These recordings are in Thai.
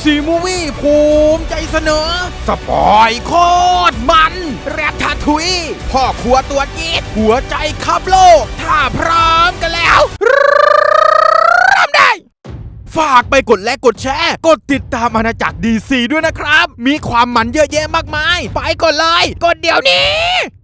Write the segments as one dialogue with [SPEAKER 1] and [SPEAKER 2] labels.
[SPEAKER 1] DC Movie ภูมิใจเสนอ สปอยโคตรมัน แรปทาทุย พ่อครัวตัวจี๊ดหัวใจขับโลก ถ้าพร้อมกันแล้วเริ่มได้ ฝากไปกดไลค์กดแชร์ กดติดตามอาณาจักร DC ด้วยนะครับ มีความมันเยอะแยะมากมาย ไปกดเลยกดเดี๋ยวนี้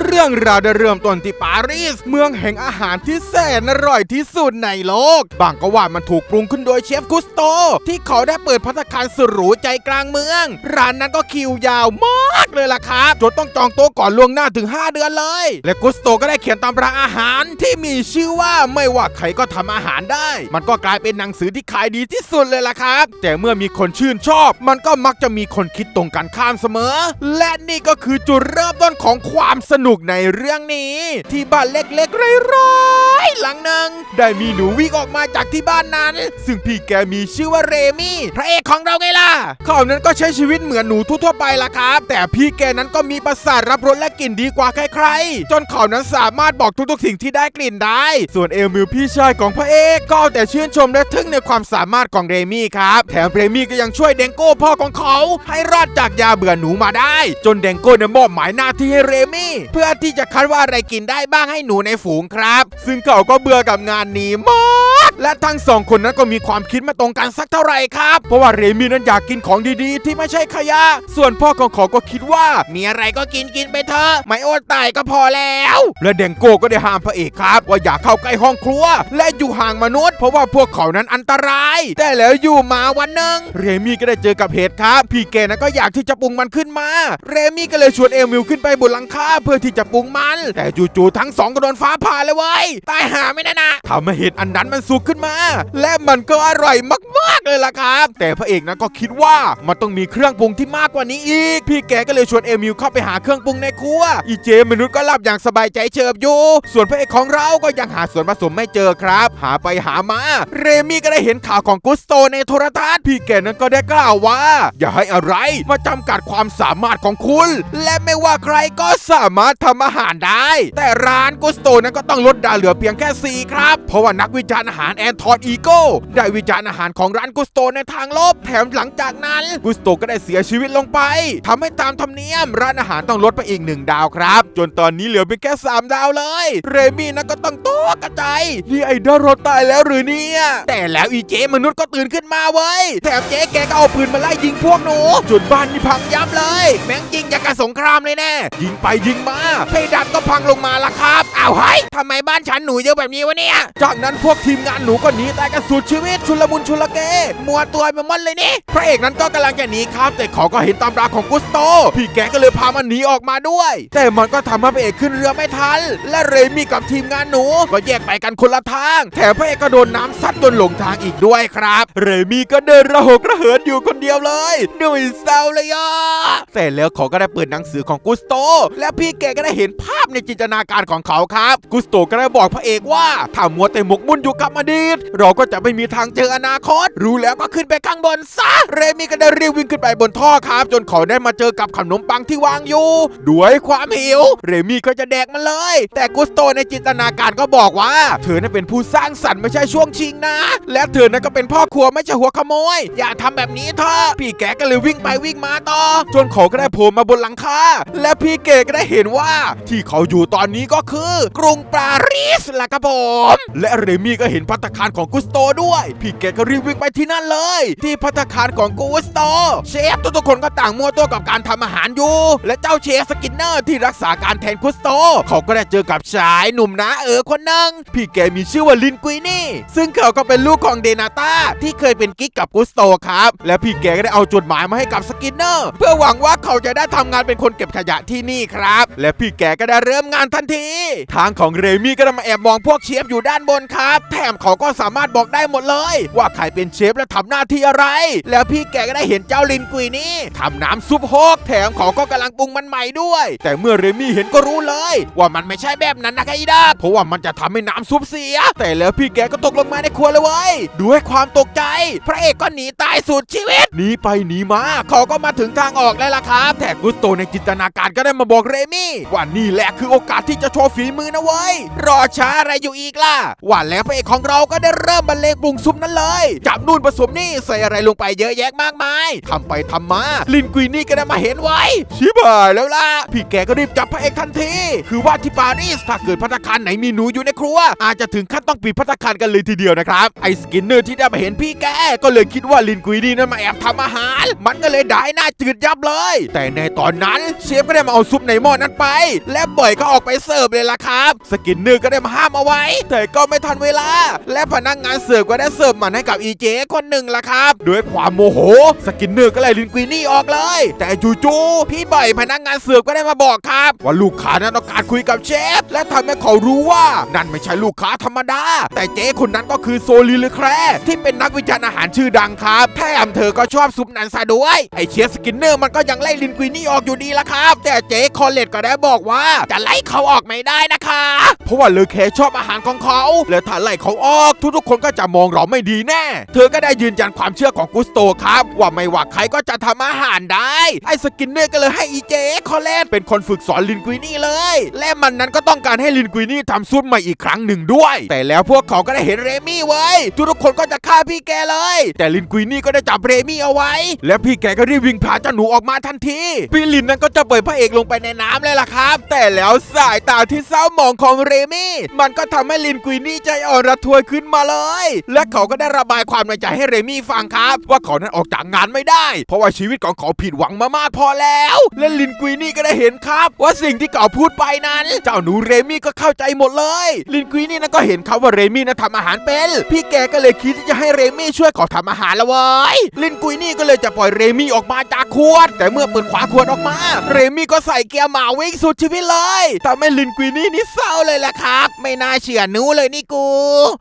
[SPEAKER 1] เรื่องราวได้เริ่มต้นที่ปารีส เมืองแห่งอาหารที่แสนอร่อยที่สุดในโลก บางก็ว่ามันถูกปรุงขึ้นโดยเชฟกุสโต ที่เขาได้เปิดพัตตาคารสุดหรูใจกลางเมือง ร้านนั้นก็คิวยาวมากเลยล่ะครับจนต้องจองโต๊ะก่อนล่วงหน้าถึง 5 เดือนเลย และกุสโตก็ได้เขียนตำราอาหารที่มีชื่อว่าไม่ว่าใครก็ทำอาหารได้ มันก็กลายเป็นหนังสือที่ขายดีที่สุดเลยล่ะครับ แต่เมื่อมีคนชื่นชอบ มันก็มักจะมีคนคิดตรงกันข้ามเสมอ และนี่ก็คือจุดเริ่มต้นของความสนุกในเรื่องนี้ ที่บ้านเล็กๆไร้ อยหลังหนึ่งได้มีหนูวิ่งออกมาจากที่บ้านนั้น ซึ่งพี่แกมีชื่อว่าเรมี่ พระเอกของเราไงล่ะเขานั้นก็ใช้ชีวิตเหมือนหนูทั่วๆไปล่ะครับ แต่พี่แกนั้นก็มีประสาทรับรสและกลิ่นดีกว่าใครๆ จนเขานั้นสามารถบอกทุกๆสิ่งที่ได้กลิ่นได้ ส่วนเอลมิลพี่ชายของพระเอกก็เอาแต่ชื่นชมและทึ่งในความสามารถของเรมี่ครับ แถมเรมี่ก็ยังช่วยเดงโก้พ่อของเขา ให้รอดจากยาเบื่อหนูมาได้ จนเดงโก้เนี่ยมอบหมายหน้าที่ให้เรมี่ เพื่อที่จะคัดว่าอะไรกินได้บ้างให้หนูในฝูงครับ ซึ่งเขาก็เบื่อกับงานนี้มากและทั้งสองคนนั้นก็มีความคิดไม่ตรงกันสักเท่าไหร่ครับ เพราะว่าเรมี่นั้นอยากกินของดีๆ ที่ไม่ใช่ขยะ ส่วนพ่อของเขาก็คิดว่า มีอะไรก็กินกินไปเถอะไม่อดตายก็พอแล้ว และเดงโก้ก็ได้ห้ามพระเอกครับ ว่าอย่าเข้าใกล้ห้องครัว และอยู่ห่างมนุษย์ เพราะว่าพวกเขานั้นอันตราย แต่แล้วอยู่มาวันหนึ่งเรมี่ก็ได้เจอกับเหตุครับพี่แกนั้นก็อยากที่จะปรุงมันขึ้นมา เรมี่ก็เลยชวนเอมิลขึ้นไปบนหลังคาเพื่อที่จะปรุงมัน แต่จู่ๆทั้งสองก็โดนฟ้าผ่าเลยเว้ยตายหาไม่แน่นะทำให้เห็ดอันนั้นมันสุกขึ้นมา และมันก็อร่อยมากๆเลยล่ะครับ แต่พระเอกนั้นก็คิดว่ามันต้องมีเครื่องปรุงที่มากกว่านี้อีก พี่แกก็เลยชวนเอมิลเข้าไปหาเครื่องปรุงในครัว อีเจมนุษย์ก็หลับอย่างสบายใจเฉิบอยู่ ส่วนพระเอกของเราก็ยังหาส่วนผสมไม่เจอครับ หาไปหามา เรมี่ก็ได้เห็นข่าวของกุสโตในโทรทัศน์ พี่แกนั้นก็ได้กล่าวว่า อย่าให้อะไรมาจำกัดความสามารถของคุณ และไม่ว่าใครก็สามารถทำอาหารได้ แต่ร้านกุสโตนั้นก็ต้องลดดาวเหลือเพียงแค่ 4 ครับ เพราะว่านักวิจารณ์อาหารแอนทอนอีโก้ได้วิจารณ์อาหารของร้านกุสโตในทางลบ แถมหลังจากนั้นกุสโตก็ได้เสียชีวิตลงไปทำให้ตามธรรมเนียม ร้านอาหารต้องลดไปอีกหนึ่งดาวครับ จนตอนนี้เหลือเพียงแค่ 3 ดาวเลย เรมี่นั้นก็ต้องตกกระจายนี่ไอ้ดารถตายแล้วหรือเนี่ยแต่แล้วอีเจมนุษย์ก็ตื่นขึ้นมาเว้ยแถมเจ๊แกก็เอาปืนมาไล่ยิงพวกหนูจนบ้านนี่พังยับเลย แม่งยิงยากับสงครามเลยแน่ยิงไปยิงมาเพดานก็พังลงมาละครับอ้าวเฮ้ยทำไมบ้านฉันหนูเยอะแบบนี้วะเนี่ย จากนั้นพวกทีมงานหนูก็หนีตายกันสุดชีวิตชุลมุนชุลเกมัวตัวไปหมดเลยนี่พระเอกนั้นก็กำลังจะหนีครับแต่เขาก็เห็นตำราของกุสโต พี่แกก็เลยพามันหนีออกมาด้วย แต่มันก็ทำให้พระเอกขึ้นเรือไม่ทัน และเรมี่กับทีมงานหนู ก็แยกไปกันคนละทาง แถมพระเอกก็โดนน้ำซัดจนหลงทางอีกด้วยครับ เรมี่ก็เดินระหกระเหินอยู่คนเดียวเลยหนุ่ยเศร้าเลยอะแต่แล้วเขาก็ได้เปิดหนังสือของกุสโต และพี่แกก็ได้เห็นภาพในจินตนาการของเขาครับ กุสโตก็ได้บอกพระเอกว่าถ้ามัวแต่หมกมุ่นอยู่กับอดีต เราก็จะไม่มีทางเจออนาคต รู้แล้วก็ขึ้นไปข้างบนซะ เรมี่ก็ได้รีบวิ่งขึ้นไปบนท่อครับ จนเขาได้มาเจอกับขนมปังที่วางอยู่ ด้วยความหิว เรมี่ก็จะแดกมันเลย แต่กุสโตในจินตนาการก็บอกว่า เธอนั้นเป็นผู้สร้างสรรค์ไม่ใช่ช่วงชิงนะ และเธอนั้นก็เป็นพ่อครัวไม่ใช่หัวขโมย อย่าทำแบบนี้เถอะพี่แกก็เลยวิ่งไปวิ่งมาต่อ จนเขาก็ได้โผล่มาบนหลังคาและพี่เกก็ได้เห็นว่า ที่เขาอยู่ตอนนี้ก็คือกรุงปารีสล่ะครับผม และเรมี่ก็เห็นพัตคารของกุสโตด้วย พี่แกก็รีบวิ่งไปที่นั่นเลย ที่พัตคารของกุสโต เชฟทุกๆคนก็ต่างมัวตัวกับการทำอาหารอยู่ และเจ้าเชฟสกินเนอร์ที่รักษาการแทนกุสโต เขาก็ได้เจอกับชายหนุ่มนะเออคนหนึ่งพี่แกมีชื่อว่าลินกุยนี่ ซึ่งเขาก็เป็นลูกของเดนาตาที่เคยเป็นกิ๊กกับกุสโตครับ และพี่แกก็ได้เอาจดหมายมาให้กับสกินเนอร์เพื่อหวังว่าเขาจะได้ทำงานเป็นคนเก็บขยะที่นี่ครับ และพี่แกก็ได้เริ่มงานทันที ทางของเรมี่ก็ได้มาแอบมององพวกเชฟอยู่ด้านบนครับ แถมเขาก็สามารถบอกได้หมดเลย ว่าใครเป็นเชฟและทำหน้าที่อะไร แล้วพี่แกก็ได้เห็นเจ้าลินกุยนี่ทำน้ำซุปโฮกแถมเขาก็กำลังปรุงมันใหม่ด้วย แต่เมื่อเรมี่เห็นก็รู้เลย ว่ามันไม่ใช่แบบนั้นนะไอ้ดาเพราะว่ามันจะทำให้น้ำซุปเสีย แต่แล้วพี่แกก็ตกลงมาในครัวเลยเว้ยด้วยความตกใจ พระเอกก็หนีตายสุดชีวิตหนีไปหนีมาเขาก็มาถึงทางออกแล้วล่ะครับ แต่กุสโตในจินตนาการก็ได้มาบอกเรมี่ว่านี่แหละคือโอกาสที่จะโชว์ฝีมือมือนะเว้ยรอช้าอะไรอยู่อีกล่ะว่าแล้วพระเอกของเราก็ได้เริ่มบรรเลงปรุงซุปนั้นเลยจับนู่นผสมนี่ใส่อะไรลงไปเยอะแยะมากมายทำไปทำมา ลินกุยนี่ก็ได้มาเห็นไว้ชิบหายแล้วล่ะพี่แกก็รีบจับพระเอกทันที คือว่าที่ปารีสถ้าเกิดพัตคารไหนมีหนูอยู่ในครัว อาจจะถึงขั้นต้องปิดพัตคารกันเลยทีเดียวนะครับไอสกินเนอร์ที่ได้มาเห็นพี่แกก็เลยคิดว่าลินกุยนี่นั้นมาแอบทำอาหาร มันก็เลยได้หน้าจืดยับเลย แต่ในตอนนั้นเชฟก็ได้มาเอาซุปในหม้อนั้นไป และบ่อยก็ออกไปเสิร์ฟเลยล่ะครับ สกินเนอร์ก็ได้มาห้ามเอาไว้ แต่ก็ไม่ทันเวลา และพนักงานเสิร์ฟก็ได้เสิร์ฟมันให้กับอีเจคนหนึ่งล่ะครับด้วยความโมโห สกินเนอร์ก็เลยลินกุยนี่ออกเลย แต่จู่ๆพี่บ่อยพนักงานเสิร์ฟก็ได้มาบอกครับ ว่าลูกค้านั้นต้องการคุยกับเชฟ และทำให้เขารู้ว่านั่นไม่ใช่ลูกค้าธรรมดา แต่เจ๊คนนั้นก็คือโซลีเลแครที่เป็นนักวิจารณ์อาหารชื่อดังครับแถมเธอก็ชอบซุปนันซะด้วยไอเชฟสกินเนอร์มันก็ยังไล่ลินกุยนี่ออกอยู่ดีละครับ แต่เจ๊คอลเลตก็ได้บอกว่าจะไล่เขาออกไม่ได้นะคะ เพราะว่าเลอแคชอบอาหารของเขา และถ้าไล่เขาออก ทุกๆคนก็จะมองเราไม่ดีแน่ เธอก็ได้ยืนยันความเชื่อของกุสโตครับ ว่าไม่ว่าใครก็จะทำอาหารได้ ไอ้สกินเนอร์ก็เลยให้อีเจคอลเลตเป็นคนฝึกสอนลินกุยนี่เลย และมันนั้นก็ต้องการให้ลินกุยนี่ทำซุปใหม่อีกครั้งหนึ่งด้วย แต่แล้วพวกเขาก็ได้เห็นเรมี่ไว้ยทุกๆคนก็จะฆ่าพี่แกเลย แต่ลินกุยนี่ก็ได้จับเรมี่เอาไว้ และพี่แกก็รีบวิ่งพาเจ้าหนูออกมาทันทีพี่ลินนั้นก็จะปล่อยพระเอกลงไปในน้ำเลยล่ะครับ แต่แล้วสายตาที่เศร้าหมองของเรมี่มันก็ทำให้ลินกุยนี่ใจอ่อนระทวยขึ้นมาเลย และเขาก็ได้ระบายความในใจให้เรมี่ฟังครับ ว่าเขานั้นออกจากงานไม่ได้ เพราะว่าชีวิตของเขาผิดหวังมามากพอแล้ว และลินกุยนี่ก็ได้เห็นครับ ว่าสิ่งที่เขาพูดไปนั้น เจ้าหนูเรมี่ก็เข้าใจหมดเลย ลินกุยนี่นั้นก็เห็นครับว่าเรมี่นั้นทำอาหารเป็น พี่แกก็เลยคิดที่จะให้เรมี่ช่วยเขาทำอาหารละเว้ยลินกุยนี่ก็เลยจะปล่อยเรมี่ออกมาจากขวด แต่เมื่อเปิดขวาขวดออกมา เรมี่ก็ใส่เกียร์หมาวิ่งสุดชีวิตเลยทำให้ลินกุยนี่นี่เศร้าเลยแหละครับ ไม่น่าเชื่อหนูเลยนี่กู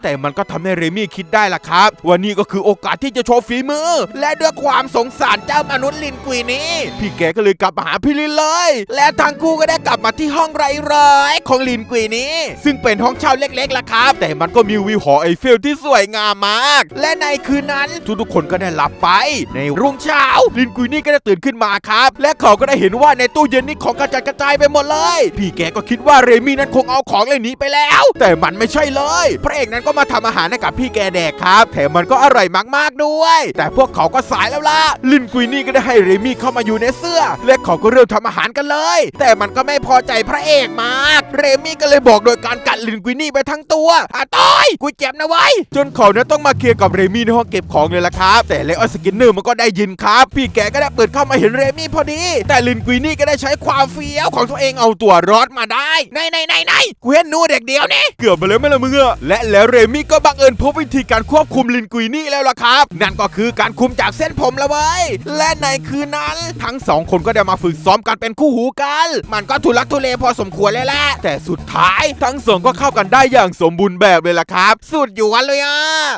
[SPEAKER 1] แต่มันก็ทำให้เรมี่คิดได้ล่ะครับว่านี่ก็คือโอกาสที่จะโชว์ฝีมือ และด้วยความสงสารเจ้ามนุษย์ลินกุยนี่พี่แกก็เลยกลับมาหาพี่ลินเลย และทั้งคู่ก็ได้กลับมาที่ห้องไร้อยๆของลินกุยนี่ซึ่งเป็นห้องเช่าเล็กๆล่ะครับ แต่มันก็มีวิวหอไอเฟลที่สวยงามมาก และในคืนนั้นทุกๆคนก็ได้หลับไป ในรุ่งเช้าลินกุยนี่ก็ได้ตื่นขึ้นมาครับ และเขาก็ได้เห็นว่าในตู้เย็นนี่ของกระจัดกระจายไปหมดเลย พี่แกก็คิดว่าเรมี่นั้นคงเอาของเหล่านี้ไปแล้วแต่มันไม่ใช่เลย พระเอกนั้นก็มาทำอาหารให้กับพี่แกแดกครับแถมมันก็อร่อยมากๆด้วย แต่พวกเขาก็สายแล้วล่ะลินกุยนี่ก็ได้ให้เรมี่เข้ามาอยู่ในเสื้อ และเขาก็เริ่มทำอาหารกันเลย แต่มันก็ไม่พอใจพระเอกมาก เรมี่ก็เลยบอกโดยการกัดลินกุยนี่ไปทั้งตัวอะต้อยกูเจ็บนะไว้จนเขานั้นต้องมาเคลียร์กับเรมี่ในห้องเก็บของเลยล่ะครับ แต่เลออสกินเนอร์มันก็ได้ยินครับ พี่แกก็ได้เปิดเข้ามาเห็นเรมี่พอดี แต่ลินกุยนี่ก็ได้ใช้ความเฟี้ยวของตัวเองเอาตัวรอดมาได้ในในในในกูเห็นหนูเด็กเดียวนี่เกือบไปแล้วไม่ละมึงอะและแล้วเรมี่ก็บังเอิญพบวิธีการควบคุมลินกุยนี่แล้วล่ะครับ นั่นก็คือการคุมจากเส้นผมละเว้ยและในคืนนั้น ทั้งสองคนก็ได้มาฝึกซ้อมกันเป็นคู่หูกัน มันก็ทุลักทุเลพอสมควรเลยแหละแต่สุดท้ายทั้งสองก็เข้ากันได้อย่างสมบูรณ์แบบเลยล่ะครับ สุดอยู่วันเลยอะ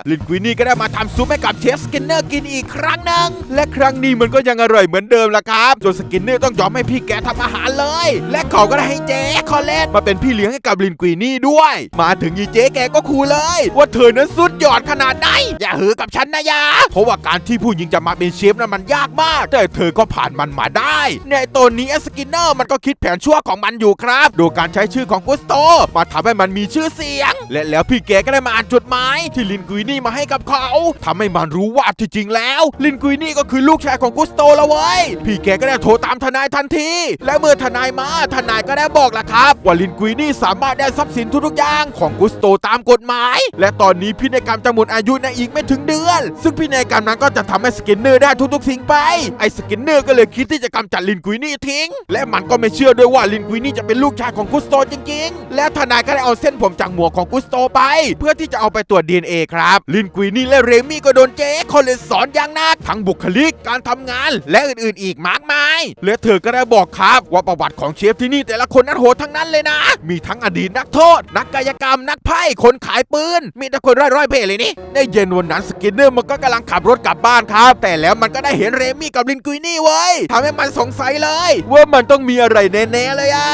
[SPEAKER 1] ลินกุยนี่ก็ได้มาทำซุปให้กับเชฟสกินเนอร์กินอีกครั้งหนึ่งและครั้งนี้มันก็ยังอร่อยเหมือนเดิมล่ะครับจนสกินเนอร์ต้องยอมให้พี่แกทำอาหารเลย และเขาก็ได้ให้เจ๊คอลเลนมาเป็นพี่เลี้ยงให้กับลินกุยนี่ด้วยมาถึงยีเจ๊แกก็คูเลย ว่าเธอนั้นสุดยอดขนาดไหนอย่าหือกับฉันนะยาเพราะว่าการที่ผู้หญิงจะมาเป็นเชฟนั้นมันยากมาก แต่เธอก็ผ่านมันมาได้ ในตอนนี้สกินเนอร์มันก็คิดแผนชั่วของมันอยู่ครับ โดยการใช้ชื่อของกุสโต มาทำให้มันมีชื่อเสียง และแล้วพี่แกก็ได้มาอ่านจดหมายที่ลินกุยนี่มาให้กับเขาทำให้มันรู้ว่าที่จริงแล้ว ลินกุยนี่ก็คือลูกชายของกุสโตแล้วเว้ยพี่แกก็ได้โทรตามทนายทันที และเมื่อทนายมาทนายก็ได้บอกละครับ ว่าลินกุยนี่สามารถได้ทรัพย์สินทุกๆอย่างของกุสโตตามกฎหมาย และตอนนี้พินัยกรรมจะหมดอายุในอีกไม่ถึงเดือน ซึ่งพินัยกรรมนั้นก็จะทำให้สกินเนอร์ได้ทุกๆสิ่งไป ไอ้สกินเนอร์ก็เลยคิดที่จะกำจัดลินกุยนี่ทิ้ง และมันก็ไม่เชื่อด้วยว่าลินกุยนี่จะเป็นลูกชายของกุสโตจริงๆ และทนายก็ได้เอาเส้นผมจากหมวกของกุสโตไป เพื่อที่จะเอาไปตรวจ DNA ครับ ลินกุยนี่และเรมี่ก็โดนเจ๊คอนเลนสอนอย่างหนักทั้งบุคลิกการทำงานและอื่นๆ อีกมากมาย และเธอก็ได้บอกครับว่าประวัติของเชฟที่นี่แต่ละคนนั้นโหดทั้งนั้นเลยนะ มีทั้งอดีตนักโทษนักกายกรรมนักไพ่คนขายปืน มีแต่คนร้อยๆเพลเลยนี่ในเย็นวันนั้นสกินเนอร์มันก็กำลังขับรถกลับบ้านครับ แต่แล้วมันก็ได้เห็นเรมี่กับลินกุยนี่เว้ยทำให้มันสงสัยเลย ว่ามันต้องมีอะไรแน่ๆเลยอะ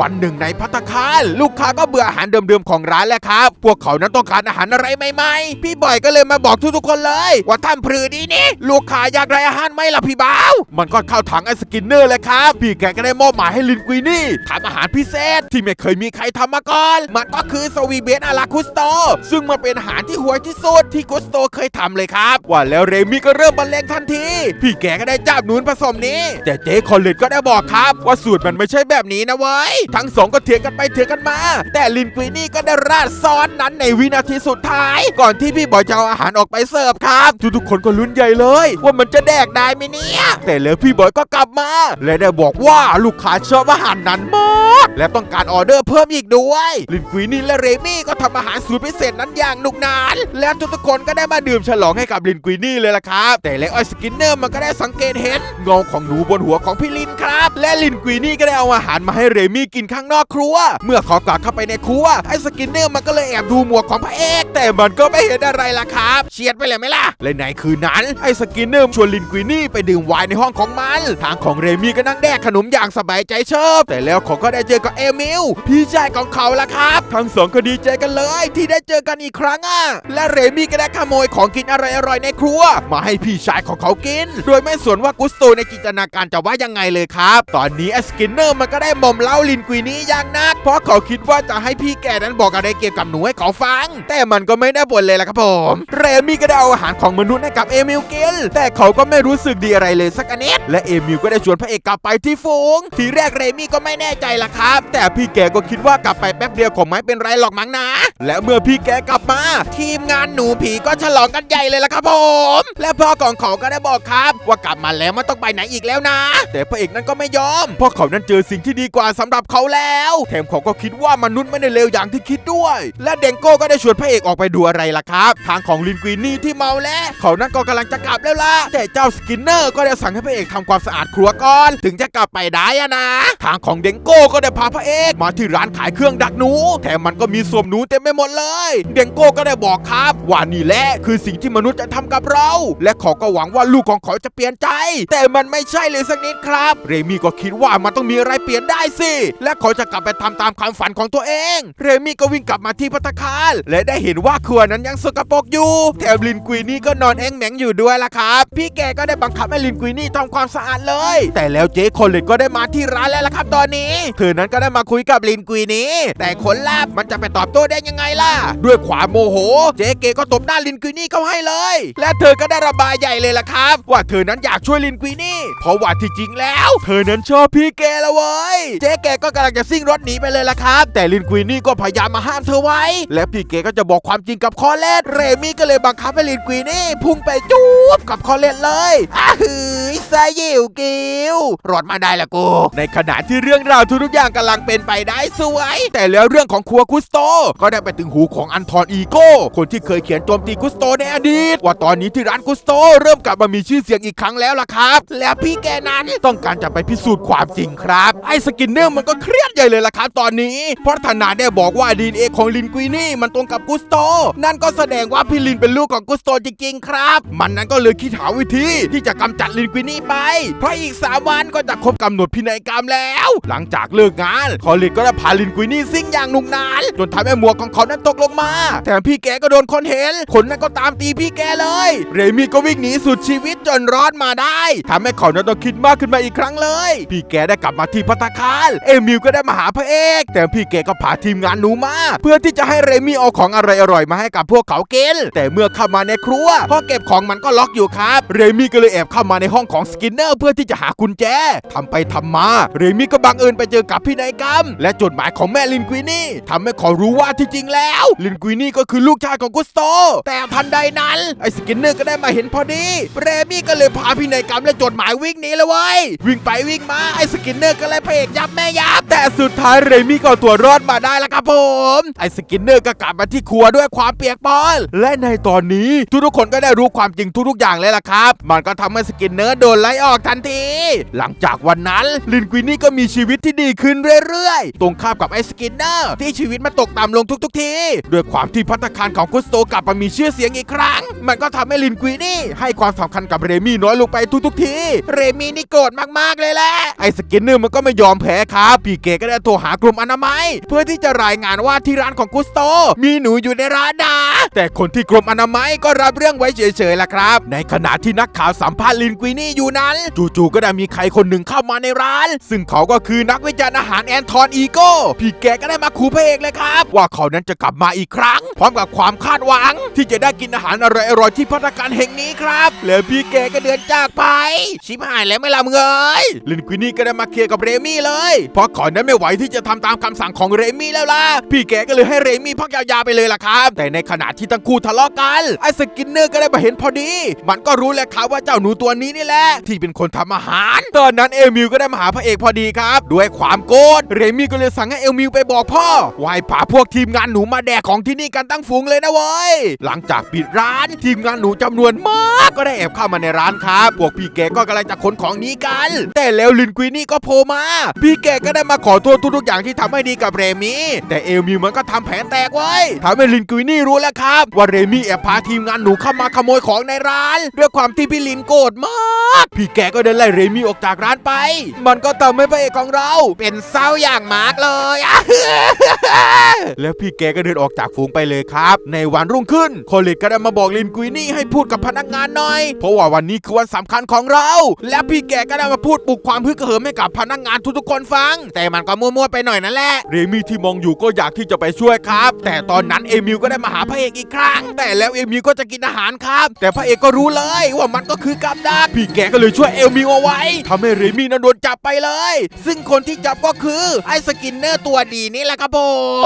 [SPEAKER 1] วันหนึ่งในพัตคารลูกค้าก็เบื่ออาหารเดิมๆของร้านแล้วครับ พวกเขานั้นต้องการอาหารอะไรใหม่ๆ พี่บอยก็เลยมาบอกทุกๆคนเลย ว่าท่านพรือดีนี่ลูกค้าอยากได้อาหารไหมล่ะพี่บ่าวมันก็เข้าถังไอ้สกินเนอร์เลยครับพี่แกก็ได้มอบหมายให้ลินกุยนี่ทำอาหารพิเศษที่ไม่เคยมีใครทำมาก่อนมันก็คือสวีเบนอาราคุสโต ซึ่งมันเป็นอาหารที่หวยที่สุดที่กุสโตเคยทำเลยครับ ว่าแล้วเรมี่ก็เริ่มบรรเลงทันที พี่แกก็ได้จับนุนผสมนี้ แต่เจ๊คอลเลตก็ได้บอกครับ ว่าสูตรมันไม่ใช่แบบนี้นะเว้ย ทั้งสองก็เถียงกันไปเถียงกันมา แต่ลินกุยนี่ก็ได้ราดซอสนั้นในวินาทีสุดท้าย ก่อนที่พี่บอยจะเอาอาหารออกไปเสิร์ฟครับ ทุกๆคนก็ลุ้นใหญ่เลย ว่ามันจะแดกได้ไหมเนี่ย แต่แล้วพี่บอยก็กลับมา และได้บอกว่าลูกค้าชอบอาหารนั้นมากและต้องการออเดอร์เพิ่มอีกด้วยลินกุยนี่และเรมี่ก็ทำอาหารสูตรพิเศษนั้นอย่างหนุกหนาน และทุกๆคนก็ได้มาดื่มฉลองให้กับลินกุยนี่เลยล่ะครับ แต่แล้วไอ้สกินเนอร์มันก็ได้สังเกตเห็นเงาของหนูบนหัวของพี่ลินครับ และลินกุยนี่ก็ได้เอาอาหารมาให้เรมี่กินข้างนอกครัว เมื่อเขากลับเข้าไปในครัวไอ้สกินเนอร์มันก็เลยแอบดูหมวกของพระเอกแต่มันก็ไม่เห็นอะไรล่ะครับ เฉียดไปเลยไหมล่ะและในคืนนั้นไอ้สกินเนอร์ชวนลินกุยนี่ไปดื่มไวน์ในห้องของมัน ทางของเรมี่ก็นั่งแดกขนมอย่างสบายใจเชิบแต่แล้วเขาก็ได้เจอกับเอมิลพี่ชายของเขาล่ะครับทั้งสองก็ดีใจกันเลย ที่ได้เจอกันอีกครั้งอะและเรมี่ก็ได้ขโมยของกินอร่อยๆในครัว มาให้พี่ชายของเขากิน โดยไม่สนว่ากุสโตในจินตนาการจะว่ายังไงเลยครับ ตอนนี้ไอ้สกินเนอร์มันก็ได้มอมเล่าลินกุยนี้อย่างนัก เพราะเขาคิดว่าจะให้พี่แกนั้นบอกอะไรเกี่ยวกับหนูให้เขาฟัง แต่มันก็ไม่ได้ผลเลยล่ะครับผม เรมี่ก็ได้เอาอาหารของมนุษย์ให้กับเอมิลกินแต่เขาก็ไม่รู้สึกดีอะไรเลยสักนิดและเอมิลก็ได้ชวนพระเอกกลับไปที่ฝูง ทีแรกเรมี่ก็ไม่แน่ใจล่ะครับ แต่พี่แกก็คิดว่ากลับไปแป๊บเดียวคงไม่เป็นไรหรอกมั้งนะ และเมื่อพี่แกกลับมา ทีมงานหนูผีก็ฉลองกันใหญ่เลยล่ะครับผม และพ่อของเขาก็ได้บอกครับ ว่ากลับมาแล้วไม่ต้องไปไหนอีกแล้วนะ แต่พระเอกนั้นก็ไม่ยอมเพราะเขานั้นเจอสิ่งที่ดีกว่าสำหรับเขาแล้วแถมเขาก็คิดว่ามนุษย์ไม่ได้เลวอย่างที่คิดด้วย และเดงโก้ก็ได้ชวนพระเอกออกไปดูอะไรล่ะครับ ทางของลินกวีนี่ที่เมาแล้ว เขานั้นก็กำลังจะกลับแล้วล่ะแต่เจ้าสกินเนอร์ก็ได้สั่งให้พระเอกทำความสะอาดครัวก่อน ถึงจะกลับไปได้อะนะ ทางของเดงโก้ก็ได้พาพระเอกมาที่ร้านขายเครื่องดักหนูแถมมันก็มีสวมหนูเต็มไปหมดเลย เดงโก้ก็ได้บอกครับว่านี่แหละคือสิ่งที่มนุษย์จะทำกับเรา และเขาก็หวังว่าลูกของเขาจะเปลี่ยนใจ แต่มันไม่ใช่เลยสักนิดครับ เรมี่ก็คิดว่ามันต้องมีอะไรเปลี่ยนได้สิ และเขาจะกลับไปทำตามความฝันของตัวเอง เรมี่ก็วิ่งกลับมาที่พัตตาคารและได้เห็นว่าครัวนั้นยังสกปรกอยู่ แถมลินกุยนี่ก็นอนแองแหมงอยู่ด้วยล่ะครับ พี่แกก็ได้บังคับให้ลินกุยนี่ทำความสะอาดเลย แต่แล้วเจ๊คอลเลตก็ได้มาที่ร้านแล้วล่ะครับตอนนี้ เธอนั้นก็ได้มาคุยกับลินกุยนี่แต่คนับ มันจะไปตอบโต้ได้ยังไงล่ะ ด้วยความโมโห เจ๊เกก็ตบหน้าลินกุยนี่เขาให้เลย และเธอก็ได้ระบายใหญ่เลยล่ะครับ ว่าเธอนั้นอยากช่วยลินกุยนี่ เพราะว่าที่จริงแล้ว เธอนั้นชอบพี่แกละเว้ย เจ๊แกก็กำลังจะซิ่งรถหนีไปเลยล่ะครับ แต่ลินกุยนี่ก็พยายามมาห้ามเธอไว้ และพี่เกก็จะบอกความจริงกับคอเลตเรมี่ก็เลยบังคับให้ลินกุยนี่พุ่งไปจูบกับคอเลตเลยอ้าหือ สายิวกิวรอดมาได้ละกู ในขณะที่เรื่องราวทุกๆอย่างกำลังเป็นไปได้สวย แต่แล้วเรื่องของครัวกุสโต ก็ได้ไปถึงหูของอันทอนอีโก้ คนที่เคยเขียนโจมตีกุสโตในอดีต ว่าตอนนี้ที่ร้านกุสโต เริ่มกลับมามีชื่อเสียงอีกครั้งแล้วล่ะครับ แล้วพี่แกนั้นต้องการจะไปพิสูจน์ความจริงครับ ไอ้สกินเนอร์มันก็เครียดใหญ่เลยล่ะครับตอนนี้ เพราะธนาได้บอกว่าดีเอของลินกุยนี่มันตรงกับกุสโต นั่นก็แสดงว่าพี่ลินเป็นลูกของกุสโตจริงๆครับ มันนั้นก็เลยคิดหาวิธีที่จะกำจัดลินกุยนี่ไป เพราะอีกสามวันก็จะครบกำหนดพินัยกรรมแล้ว หลังจากเลิกงานคอลินก็ได้พาลินกุยนี่ซิ่งอย่างหนุกหนานจนทำให้หมวกของเขานั้นตกลงมา แถมพี่แกก็โดนคนเห็น คนนั้นก็ตามตีพี่แกเลย เรมี่ก็วิ่งหนีสุดชีวิตจนรอดมาได้ทำให้เขานั้นต้องคิดมากขึ้นมาอีกครั้งเลย พี่แกได้กลับมาที่พัตคารเอมิลก็ได้มาหาพระเอก แต่พี่แกก็พาทีมงานหนูมา เพื่อที่จะให้เรมี่เอาของอร่อยๆมาให้กับพวกเขากินแต่เมื่อเข้ามาในครัวห้อเก็บของมันก็ล็อกอยู่ครับ เรมี่ก็เลยแอบเข้ามาในห้องของสกินเนอร์เพื่อที่จะหากุญแจทำไปทำมา เรมี่ก็บังเอิญไปเจอกับพินัยกรรม และจดหมายของแม่ลินกุยนี่ทำให้เขารู้ว่าที่จริงแล้ว ลินกุยนี่ก็คือลูกชายของกุสโต แต่ทันใดนั้นไอ้สกินเนอร์ก็ได้มาเห็นพอดี เรมี่ก็เลยพาพินัยกรรมและจดหมายวิ่งหนีเลยเว้ยวิ่งไปวิ่งมาไอ้สกินเนอร์ก็เลยพระเอกยับแม่ยับแต่สุดท้ายเรมี่ก็ตัวรอดมาได้แล้วครับผมไอ้สกินเนอร์ก็กลับมาที่ครัวด้วยความเปียกปอนและในตอนนี้ทุกๆคนก็ได้รู้ความจริงทุกๆอย่างเลยล่ะครับ มันก็ทำให้สกินเนอร์โดนไล่ออกทันที หลังจากวันนั้นลินกวินนี่ก็มีชีวิตที่ดีขึ้นเรื่อยๆ ตรงข้ามกับไอ้สกินเนอร์ที่ชีวิตมันตกต่ำลงทุก ๆ ที ด้วยความที่พัตตาคารของกุสโตกลับมามีชื่อเสียงอีกครั้ง มันก็ทำให้ลินกวินนี่ให้ความสำคัญกับเรมี่น้อยลงไปทุก ๆ ที เรมี่นี่โกรธมากๆเลยแหละไอ้สกินเนอร์มันก็ไม่ยอมแพ้ครับพี่เกก็ได้โทรหากลุ่มอนามัย เพื่อที่จะรายงานว่าที่ร้านของกุสโต มีหนูอยู่ในร้านนะแต่คนที่กรมอนามัยก็รับเรื่องไว้เฉยๆล่ะครับ ในขณะที่นักข่าวสัมภาษณ์ลินกุยนี่อยู่นั้น จู่ๆก็ได้มีใครคนหนึ่งเข้ามาในร้าน ซึ่งเขาก็คือนักวิจารณ์อาหารแอนทอนอีโก้พี่แกก็ได้มาขู่พระเอกเลยครับ ว่าเขานั้นจะกลับมาอีกครั้ง พร้อมกับความคาดหวัง ที่จะได้กินอาหารอร่อยๆที่พัตตาคารแห่งนี้ครับ แล้วพี่แกก็เดินจากไป ชิบหายแล้วไม่ละมึงเอ้ยลินกุยนี่ก็ได้มาเคลียร์กับเรมี่เลย เพราะเขานั้นไม่ไหวที่จะทำตามคำสั่งของเรมี่แล้วล่ะ พี่แกก็เลยให้เรมี่พักยาวๆไปเลยล่ะครับ แต่ในขณะที่ทั้งคู่ทะเลาะกันไอ้สกินเนอร์ก็ได้มาเห็นพอดี มันก็รู้แหละครับว่าเจ้าหนูตัวนี้นี่แหละที่เป็นคนทำอาหาร ตอนนั้นเอมิลก็ได้มาหาพระเอกพอดีครับ ด้วยความโกรธเรมี่ก็เลยสั่งให้เอมิลไปบอกพ่อวายพาพวกทีมงานหนูมาแดกของที่นี่กันตั้งฝูงเลยนะเว้ยหลังจากปิดร้านทีมงานหนูจำนวนมากก็ได้แอบเข้ามาในร้านครับพวกพี่แกก็กำลังจะขนของหนี้กัน แต่แล้วลินกุยนี่ก็โผล่มา พี่แกก็ได้มาขอโทษทุกๆอย่างที่ทำไม่ดีกับเรมี่แต่เอมิลมันก็ทำแผนแตกไว้ทำให้ลินกุยนี่รู้แล้วครับ ว่าเรมี่แอบพาทีมงานหนูเข้ามาขโมยของในร้าน ด้วยความที่พี่ลินโกรธมากพี่แกก็เดินไล่เรมี่ออกจากร้านไป มันก็ทำให้พระเอกของเรา เป็นเศร้าอย่างมากเลย แล้วพี่แกก็เดินออกจากฝูงไปเลยครับ ในวันรุ่งขึ้นโคลิดก็ได้มาบอกลินกุยนี่ให้พูดกับพนักงานหน่อย เพราะว่าวันนี้คือวันสำคัญของเรา และพี่แกก็ได้มาพูดปลุกความฮึกเหิมให้กับพนักงานทุกๆคนฟัง แต่มันก็มั่วๆไปหน่อยนั่นแหละเรมี่ที่มองอยู่ก็อยากที่จะไปช่วยครับ แต่ตอนนั้นเอมิลก็ได้มาหาพระเอกอีกครั้ง แต่แล้วเอมิลก็จะกินอาหารครับ แต่พระเอกก็รู้เลยว่ามันก็คือกับดักพี่แกก็เลยช่วยเอมิลเอาไว้ทำให้เรมี่นั้นโดนจับไปเลย ซึ่งคนที่จับก็คือไอ้สกินเนอร์ตัวดีนี่แหละครับผ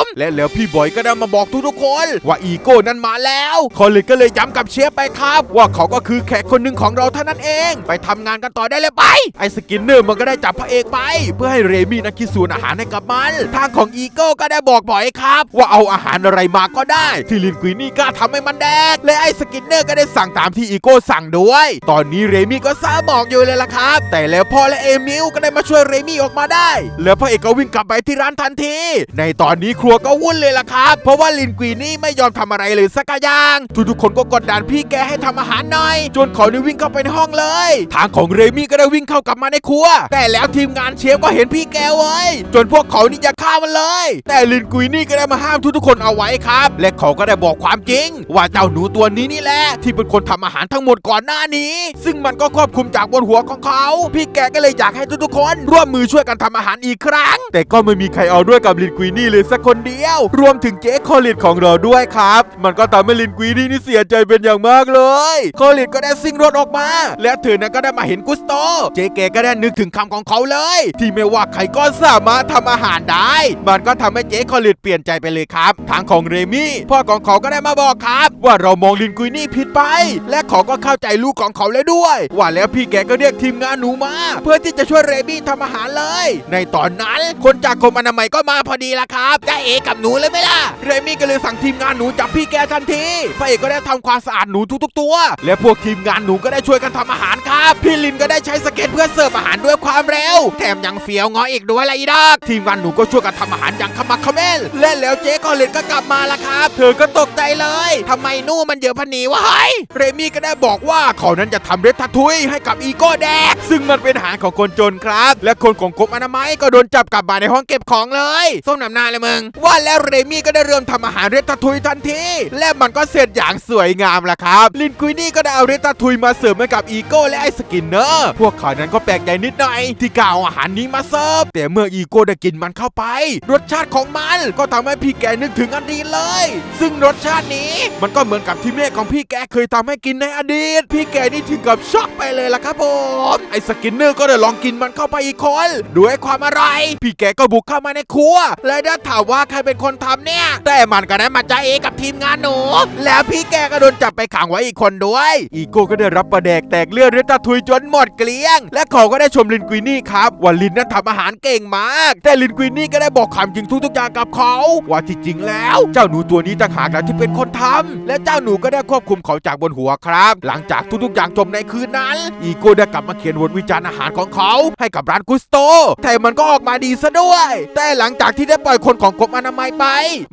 [SPEAKER 1] ม และแล้วพี่บอยก็ได้มาบอกทุกๆคน ว่าอีโก้นั้นมาแล้วคอลิดก็เลยย้ำกับเชฟไปครับ ว่าเขาก็คือแขกคนหนึ่งของเราเท่านั้นเอง ไปทำงานกันต่อได้เลยไป ไอ้สกินเนอร์มันก็ได้จับพระเอกไป เพื่อให้เรมี่นักคิดสูตรอาหารให้กับมันทางของอีโก้ก็ได้บอกบอยครับ ว่าเอาอาหารอะไรมาก็ได้ ที่ลินกุยนี่กล้าทำให้มันแดกและไอ้สกินเนอร์ก็ได้สั่งตามที่อีโก้สั่งด้วย ตอนนี้เรมี่ก็ซาบอกอยู่เลยล่ะครับ แต่แล้วพ่อและเอมิลก็ได้มาช่วยเรมี่ออกมาได้ แล้วพระเอกก็วิ่งกลับไปที่ร้านทันที ในตอนนี้ครัวก็วุ่นเลยล่ะครับ เพราะว่าลินกุยนี่ไม่ยอมทำอะไรเลยสักอย่าง ทุกๆคนก็กดดันพี่แกให้ทำอาหารหน่อย จนเขานี่วิ่งเข้าไปในห้องเลย ทางของเรมี่ก็ได้วิ่งเข้ากลับมาในครัว แต่แล้วทีมงานเชฟก็เห็นพี่แกเว้จนพวกเขานี่จะฆ่ามันเลย แต่ลินกุยนี่ก็ได้มาห้ามทุกๆคนเอาไว้ครับ และเขาก็ได้บอกความจริง ว่าเจ้าหนูตัวนี้นี่แหละที่เป็นคนทำอาหารทั้งหมดก่อนหน้านี้ ซึ่งมันก็ควบคุมจากบนหัวของเขา พี่แกก็เลยอยากให้ทุกๆคน ร่วมมือช่วยกันทำอาหารอีกครั้ง แต่ก็ไม่มีใครเอาด้วยกับลินกุยนี่เลยสักคนเดียว รวมถึงเจ๊คอลิดของเราด้วยครับ มันก็ทำให้ลินกุยนี่นี่เสียใจเป็นอย่างมากเลย คอลิดก็ได้ซิ่งรถออกมา และเธอนั้นก็ได้มาเห็นกุสโต เจ๊แกก็ได้นึกถึงคำของเขาเลย ที่ไม่ว่าใครก็สามารถทำอาหารได้ มันก็ทำให้เจ๊คอลิดเปลี่ยนใจไปเลยครับ ทางของเรมี่พ่อของเขาก็ได้มาบอกครับ ว่าเรามองลินกุยนี่ผิดไป และเขาก็เข้าใจลูกของเขาแล้วด้วย ว่าแล้วพี่แกก็เรียกทีมงานหนูมา เพื่อที่จะช่วยเรมี่ทำอาหารเลย ในตอนนั้นคนจากกรมอนามัยก็มาพอดีละครับจะเอกับหนูเลยไหมล่ะเรมี่ก็เลยสั่งทีมงานหนูจับพี่แกทันทีพระเอกก็ได้ทำความสะอาดหนูทุกๆตัว และพวกทีมงานหนูก็ได้ช่วยกันทำอาหารครับ พี่ลินก็ได้ใช้สเก็ตเพื่อเสิร์ฟอาหารด้วยความเร็ว แถมยังเฟี้ยวงออีกด้วยละอีดอกทีมงานหนูก็ช่วยกันทำอาหารอย่างขมักเขม้นและแล้วเจ๊คอลินก็กลับมาละครับ เธอก็ตกใจเลยทำไมนู่มันเยอะพันนีวะเฮ้ยเรมี่ก็ได้บอกว่าเขานั้นจะทำเรตทาทุยให้กับอีโก้แดกซึ่งมันเป็นอาหารของคนจนครับ และคนของกรมอนามัยก็โดนจับกลับมาในห้องเก็บของเลยส้มน้ำหน้าเลยมึง ว่าแล้วเรมี่ก็ได้เริ่มทำอาหารเรตทาทุยทันที และมันก็เสร็จอย่างสวยงามละครับ ลินกุยนี่ก็ได้เอาเรตทาทุยมาเสิร์ฟให้กับอีโก้และไอสกินเนอร์พวกเขานั้นก็แปลกใจนิดหน่อย ที่กล่าวอาหารนี้มาเสิร์ฟแต่เมื่ออีโก้ได้กินมันเข้าไป รสชาติของมันก็ทำให้พี่แกนึกถึงอดีตเลย ซึ่งรสชาตินี้มันก็เหมือนกับที่แม่ของพี่แกเคยทำให้กินในอดีต พี่แกนี่ถึงกับช็อกไปเลยล่ะครับผม ไอ้สกินเนอร์ก็ได้ลองกินมันเข้าไปอีกคนด้วยความอะไร พี่แกก็บุกเข้ามาในครัว และได้ถามว่าใครเป็นคนทำเนี่ย แต่มันก็ได้มาจ้าเอกับทีมงานหนู แล้วพี่แกก็โดนจับไปขังไว้อีกคนด้วย อีโก้ก็ได้รับประแดกแตกเลือดเรตาทุยจนหมดเกลี้ยง และเขาก็ได้ชมลินกุยนี่ครับว่าลินนั้นทำอาหารเก่งมาก แต่ลินกุยนี่ก็ได้บอกความจริงทุกๆอย่างกับเขา ว่าที่จริงแล้ว เจ้าหนูตัวนี้ต่างหากนะที่เป็นคนทำและเจ้าหนูก็ได้ควบคุมเขาจากบนหัวครับ หลังจากทุกๆอย่างจบในคืนนั้นอีโก้ได้กลับมาเขียนบทวิจารณ์อาหารของเขา ให้กับร้านกุสโตแต่มันก็ออกมาดีซะด้วย แต่หลังจากที่ได้ปล่อยคนของกรมอนามัยไป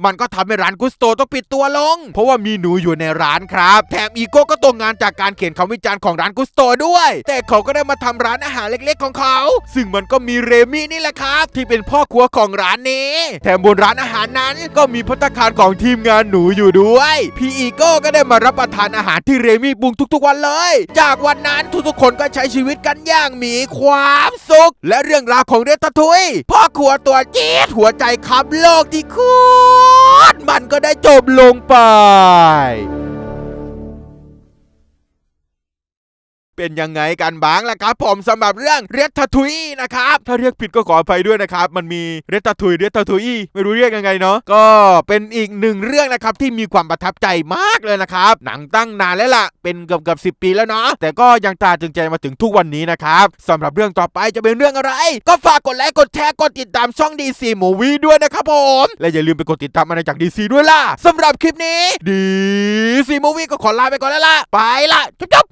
[SPEAKER 1] มันก็ทำให้ร้านกุสโตต้องปิดตัวลง เพราะว่ามีหนูอยู่ในร้านครับ แถมอีโก้ก็ตกงานจากการเขียนคำวิจารณ์ของร้านกุสโตด้วย แต่เขาก็ได้มาทำร้านอาหารเล็กๆของเขา ซึ่งมันก็มีเรมี่นี่แหละครับ ที่เป็นพ่อครัวของร้านนี้ แถมบนร้านอาหารนั้นก็มีพัตตาคารของทีมมงานหนูอยู่ด้วย พี่อีโก้ก็ได้มารับประทานอาหารที่เรมี่ปรุงทุกๆวันเลย จากวันนั้นทุกกคนก็ใช้ชีวิตกันอย่างมีความสุข และเรื่องราวของเรตทุยพ่อครัวตัวจี๊ดหัวใจคับโลกที่โคตรมันก็ได้จบลงไป เป็นยังไงกันบ้างล่ะครับผมสำหรับเรื่องเรตทุยนะครับ ถ้าเรียกผิดก็ขออภัยด้วยนะครับ มันมีเรตทุยเรตทุยไม่รู้เรียกยังไงเนาะก็เป็นอีกหนึ่งเรื่องนะครับที่มีความประทับใจมากเลยนะครับ หนังตั้งนานแล้วล่ะ เป็นเกือบเกือบสิปีแล้วเนาะแต่ก็ยังตาตรึงใจมาถึงทุกวันนี้นะครับสำหรับเรื่องต่อไปจะเป็นเรื่องอะไร ก็ฝากกดไลค์กดแชร์กดติดตามช่อง DC Movie ด้วยนะครับผม และอย่าลืมไปกดติดตามอาณาจักร DC ด้วยล่ะสำหรับคลิปนี้ DC Movie ก็ขอลาไปก่อนแล้วล่ะไปล่ะจุ๊บ